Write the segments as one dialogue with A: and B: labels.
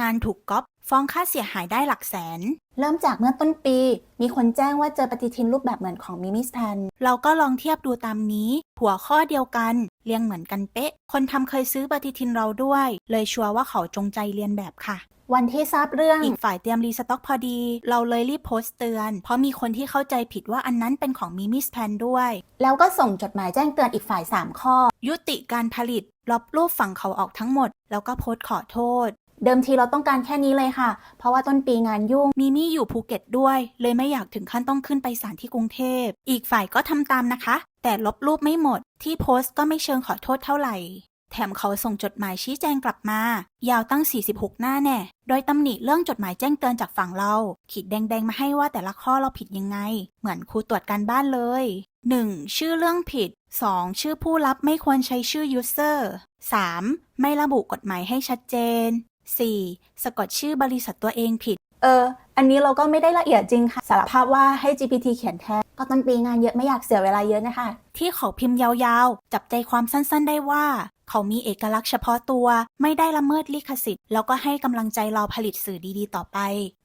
A: งานถูกก๊อปฟ้องค่าเสียหายได้หลักแสน
B: เริ่มจากเมื่อต้นปี มีคนแจ้งว่าเจอปฏิทินรูปแบบเหมือนของมิมิสแทน
A: เราก็ลองเทียบดูตามนี้ หัวข้อเดียวกัน เรียงเหมือนกันเป๊ะ คนทำเคยซื้อปฏิทินเราด้วย เลยชัวร์ว่าเขาจงใจเรียนแบบค่ะ
B: วันที่ทราบเรื่อง
A: อีกฝ่ายเตรียมรีสต็อกพอดี เราเลยรีบโพสต์เตือน เพราะมีคนที่เข้าใจผิดว่าอันนั้นเป็นของมิมิสแพนด้วย
B: แล้วก็ส่งจดหมายแจ้งเตือนอีกฝ่าย 3 ข้อ
A: ยุติการผลิตลบรูปฝั่งเขาออกทั้งหมด แล้วก็โพสต์ขอโทษ
B: เดิมทีเราต้องการแค่นี้เลยค่ะ เพราะว่าต้นปีงานยุ่ง
A: มิมี่อยู่ภูเก็ตด้วย เลยไม่อยากถึงขั้นต้องขึ้นไปศาลที่กรุงเทพ อีกฝ่ายก็ทำตามนะคะ แต่ลบรูปไม่หมด ที่โพสต์ก็ไม่เชิงขอโทษเท่าไหร่ แถมเขาส่งจดหมายชี้แจงกลับมา ยาวตั้ง 46 หน้าแน่ โดยตำหนิเรื่องจดหมายแจ้งเตือนจากฝั่งเรา ขีดแดงๆมาให้ว่าแต่ละข้อเราผิดยังไง เหมือนครูตรวจการบ้านเลย 1. ชื่อเรื่องผิด 2. ชื่อผู้รับไม่ควรใช้ชื่อ user 3. ไม่ระบุกฎหมายให้ชัดเจน 4. สะกดชื่อบริษัทตัวเองผิด
B: เออ อันนี้เราก็ไม่ได้ละเอียดจริงค่ะ สารภาพว่าให้ GPT เขียนแทน ก็ต้นปีงานเยอะไม่อยากเสียเวลาเยอะนะคะ
A: ที่เขาพิมพ์ยาวๆ จับใจความสั้นๆได้ว่า เขามีเอกลักษณ์เฉพาะตัว ไม่ได้ละเมิดลิขสิทธิ์ แล้วก็ให้กำลังใจเราผลิตสื่อดีๆ ต่อไป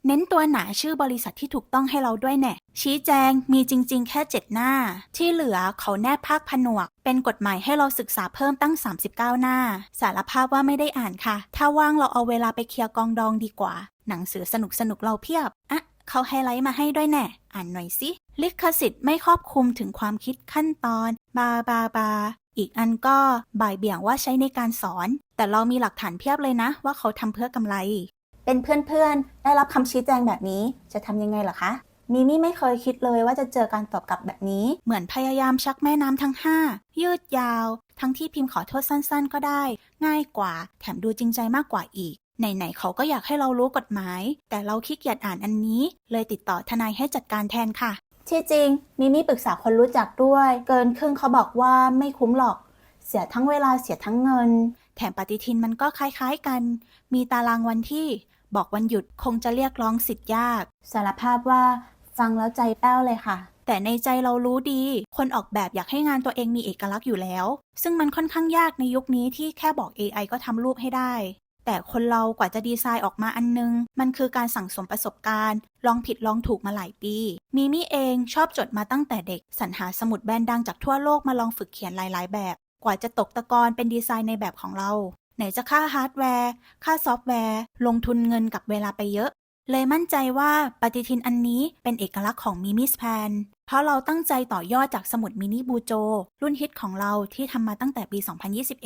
A: เน้นตัวหนาชื่อบริษัทที่ถูกต้องให้เราด้วยแน่ชี้แจงมีจริง ๆ แค่เจ็ดหน้า ที่เหลือเขาแนบภาคผนวก เป็นกฎหมายให้เราศึกษาเพิ่มตั้ง 39 หน้า สารภาพว่าไม่ได้อ่านค่ะ ถ้าว่างเราเอาเวลาไปเคลียร์กองดองดีกว่า หนังสือสนุกๆเราเพียบอะเขาไฮไลท์มาให้ด้วยแน่ อ่านหน่อยสิ ลิขสิทธิ์ไม่ครอบคลุมถึงความคิดขั้นตอน บาบาบา อีกอันก็บ่ายเบี่ยงว่าใช้ในการสอน แต่เรามีหลักฐานเพียบเลยนะ ว่าเขาทำเพื่อกำไร
B: เป็นเพื่อนๆ ได้รับคำชี้แจงแบบนี้จะทำยังไงเหรอคะมิมี่ไม่เคยคิดเลยว่าจะเจอการตอบกลับแบบนี้
A: เหมือนพยายามชักแม่น้ำทั้งห้ายืดยาว ทั้งที่พิมพ์ขอโทษสั้นๆ ก็ได้ ง่ายกว่า แถมดูจริงใจมากกว่าอีก ไหนๆเขาก็อยากให้เรารู้กฎหมาย แต่เราขี้เกียจอ่านอันนี้ เลยติดต่อทนายให้จัดการแทนค่ะ
B: ที่จริงมิมี่ปรึกษาคนรู้จักด้วย เกินครึ่งเขาบอกว่าไม่คุ้มหรอก เสียทั้งเวลาเสียทั้งเงิน
A: แถมปฏิทินมันก็คล้ายๆกัน มีตารางวันที่บอกวันหยุดคงจะเรียกร้องสิทธิ์ยาก
B: สารภาพว่าฟังแล้วใจแป้วเลยค่ะ
A: แต่ในใจเรารู้ดี คนออกแบบอยากให้งานตัวเองมีเอกลักษณ์อยู่แล้ว ซึ่งมันค่อนข้างยากในยุคนี้ที่แค่บอก AI ก็ทำรูปให้ได้ แต่คนเรากว่าจะดีไซน์ออกมาอันนึง มันคือการสั่งสมประสบการณ์ ลองผิดลองถูกมาหลายปี มีมี่เองชอบจดมาตั้งแต่เด็ก สรรหาสมุดแบรนด์ดังจากทั่วโลกมาลองฝึกเขียนหลาย ๆ แบบ กว่าจะตกตะกอนเป็นดีไซน์ในแบบของเรา ไหนจะค่าฮาร์ดแวร์ ค่าซอฟต์แวร์ ลงทุนเงินกับเวลาไปเยอะ เลยมั่นใจว่าปฏิทินอันนี้เป็นเอกลักษณ์ของมิมิสแพนเพราะเราตั้งใจต่อยอดจากสมุดมินิบูโจ รุ่นฮิตของเราที่ทำมาตั้งแต่ปี 2021